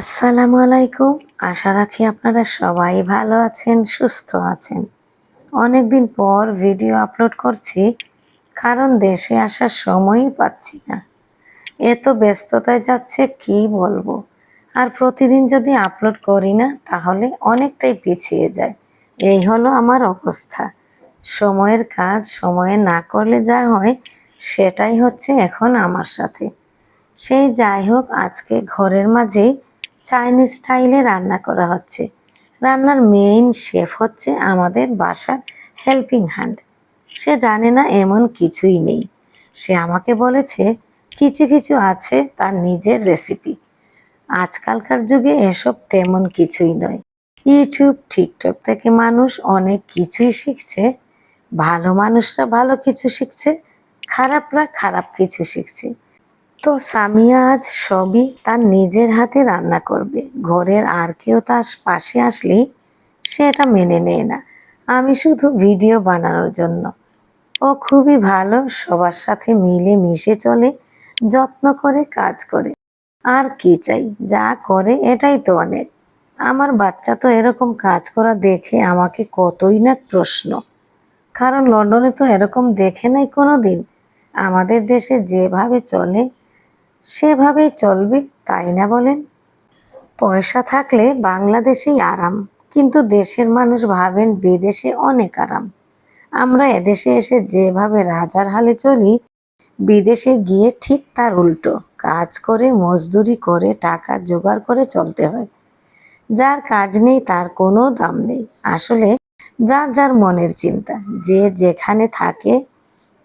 আসসালামু আলাইকুম। আশা রাখি আপনারা সবাই ভালো আছেন, সুস্থ আছেন। অনেকদিন পর ভিডিও আপলোড করছি, কারণ দেশে আসার সময়ই পাচ্ছি না। এত ব্যস্ততায় যাচ্ছে, কি বলব? আর প্রতিদিন যদি আপলোড করি না, তাহলে অনেকটাই পিছিয়ে যায়। এই হলো আমার অবস্থা। সময়ের কাজ সময়ে না করলে যা হয়, সেটাই হচ্ছে এখন আমার সাথে। সেই যাই হোক, আজকে ঘরের মাঝেই চাইনিজ স্টাইলে রান্না করা হচ্ছে। রান্নার মেইন শেফ হচ্ছে আমাদের বাসার হেল্পিং হ্যান্ড সে জানে না এমন কিছুই নেই। সে আমাকে বলেছে, কিছু কিছু আছে তার নিজের রেসিপি আজকালকার যুগে এসব তেমন কিছুই নয়। ইউটিউব টিকটক থেকে মানুষ অনেক কিছুই শিখছে। ভালো মানুষরা ভালো কিছু শিখছে, খারাপরা খারাপ কিছু শিখছে। তো সামিয়া আজ সবই তার নিজের হাতে রান্না করবে। ঘরের আর কেউ তার পাশে আসলেই সে এটা মেনে নেয় না। আমি শুধু ভিডিও বানানোর জন্য। ও খুবই ভালো সবার সাথে মিলে মিশে চলে, যত্ন করে কাজ করে। আর কি চাই, যা করে এটাই তো অনেক। আমার বাচ্চা তো এরকম কাজ করা দেখে আমাকে কতই না প্রশ্ন। কারণ লন্ডনে তো এরকম দেখে নাই কোনো দিন আমাদের দেশে যেভাবে চলে সেভাবেই চলবে, তাই না বলেন? পয়সা থাকলে বাংলাদেশেই আরাম, কিন্তু দেশের মানুষ ভাবেন বিদেশে অনেক আরাম। আমরা এদেশে এসে যেভাবে রাজার হালে চলি, বিদেশে গিয়ে ঠিক তার উল্টো, কাজ করে, মজদুরি করে, টাকা জোগাড় করে চলতে হয়। যার কাজ নেই, তার কোনো দাম নেই। আসলে যার যার মনের চিন্তা, যে যেখানে থাকে,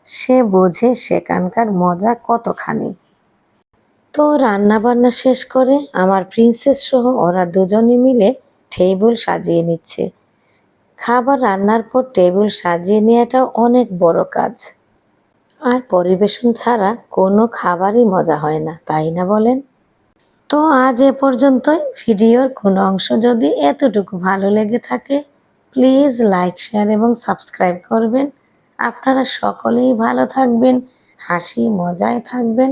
সে বোঝে সেখানকার মজা কতখানি। তো রান্না বান্না শেষ করে আমার প্রিন্সেস সহ ওরা দুজনে মিলে টেবিল সাজিয়ে নিচ্ছে। খাবার রান্নার পর টেবিল সাজিয়ে নেওয়াটা অনেক বড় কাজ। আর পরিবেশন ছাড়া কোনো খাবারই মজা হয় না, তাই না বলেন? তো আজ এ পর্যন্তই। ভিডিওর কোনো অংশ যদি এতটুকু ভালো লেগে থাকে প্লিজ লাইক শেয়ার এবং সাবস্ক্রাইব করবেন। আপনারা সকলেই ভালো থাকবেন, হাসি, মজায় থাকবেন।